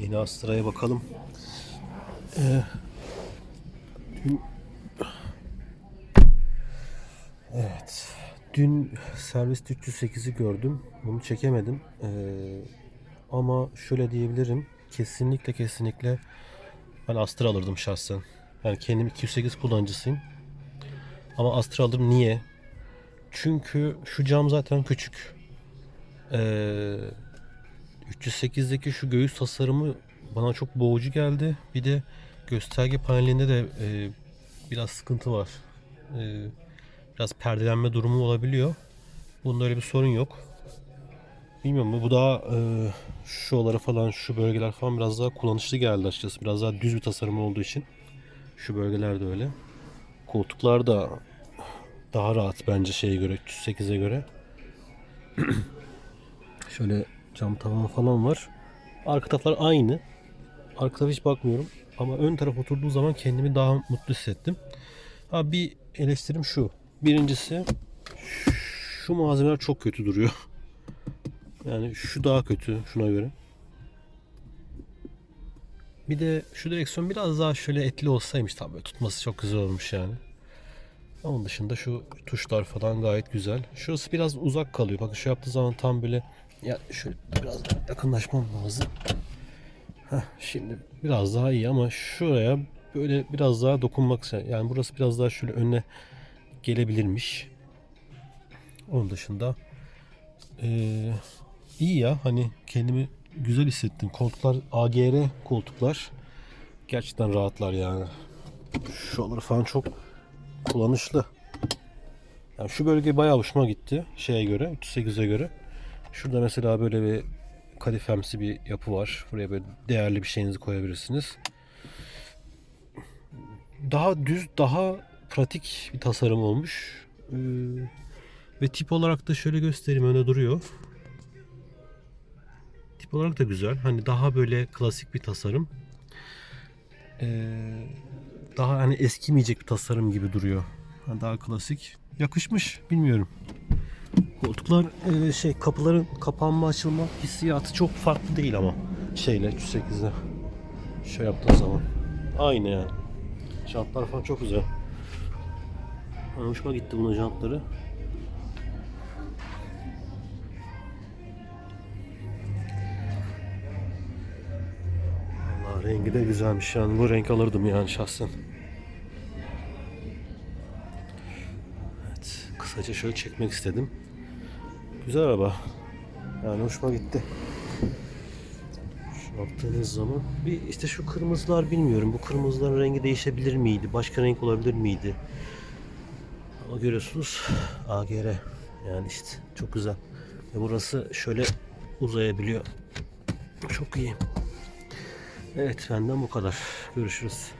Yeni Astra'ya bakalım. Ee, dün- evet. Dün servis 308'i gördüm. Bunu çekemedim. Ee, ama şöyle diyebilirim. Kesinlikle kesinlikle ben Astra alırdım şahsen. Yani kendim 208 kullanıcısıyım. Ama Astra alırım. Niye? Çünkü şu cam zaten küçük. Ee, 308'deki şu göğüs tasarımı bana çok boğucu geldi. Bir de gösterge panelinde de e, biraz sıkıntı var. E, biraz perdelenme durumu olabiliyor. Bunda öyle bir sorun yok. Bilmiyorum bu daha e, şuraları falan şu bölgeler falan biraz daha kullanışlı geldi açıkçası. Biraz daha düz bir tasarım olduğu için. Şu bölgeler de öyle. Koltuklar da daha rahat bence şeye göre 308'e göre. Şöyle cam tavan falan var. Arka taraflar aynı. Arka tarafa hiç bakmıyorum. Ama ön taraf oturduğu zaman kendimi daha mutlu hissettim. Ha bir eleştirim şu. Birincisi şu malzemeler çok kötü duruyor. Yani şu daha kötü şuna göre. Bir de şu direksiyon biraz daha şöyle etli olsaymış tabii böyle tutması çok güzel olmuş yani. Onun dışında şu tuşlar falan gayet güzel. Şurası biraz uzak kalıyor. Bakın şu yaptığı zaman tam böyle ya şöyle biraz daha yakınlaşmam lazım. Heh, şimdi biraz daha iyi ama şuraya böyle biraz daha dokunmak. Yani burası biraz daha şöyle önüne gelebilirmiş. Onun dışında eee, iyi ya hani kendimi güzel hissettim. Koltuklar AGR koltuklar. Gerçekten rahatlar yani. Şuraları falan çok kullanışlı. Yani şu bölge bayağı hoşuma gitti şeye göre 308'e göre. Şurada mesela böyle bir kadifemsi bir yapı var. Buraya böyle değerli bir şeyinizi koyabilirsiniz. Daha düz, daha pratik bir tasarım olmuş. Ee, ve tip olarak da şöyle göstereyim öne duruyor. Tip olarak da güzel. Hani daha böyle klasik bir tasarım. Ee, daha hani eskimeyecek bir tasarım gibi duruyor. Daha klasik. Yakışmış. Bilmiyorum. Koltuklar e, şey kapıların kapanma açılma hissiyatı çok farklı değil ama şeyle 308'de şey yaptığın zaman aynı yani. Jantlar falan çok güzel. Yani hoşuma gitti bunun jantları. Allah rengi de güzelmiş yani bu renk alırdım yani şahsen. Evet, kısaca şöyle çekmek istedim. Güzel araba. Yani hoşuma gitti. Şu baktığınız zaman bir işte şu kırmızılar bilmiyorum. Bu kırmızıların rengi değişebilir miydi? Başka renk olabilir miydi? Ama görüyorsunuz AGR. Yani işte çok güzel. Ve burası şöyle uzayabiliyor. Çok iyi. Evet benden bu kadar. Görüşürüz.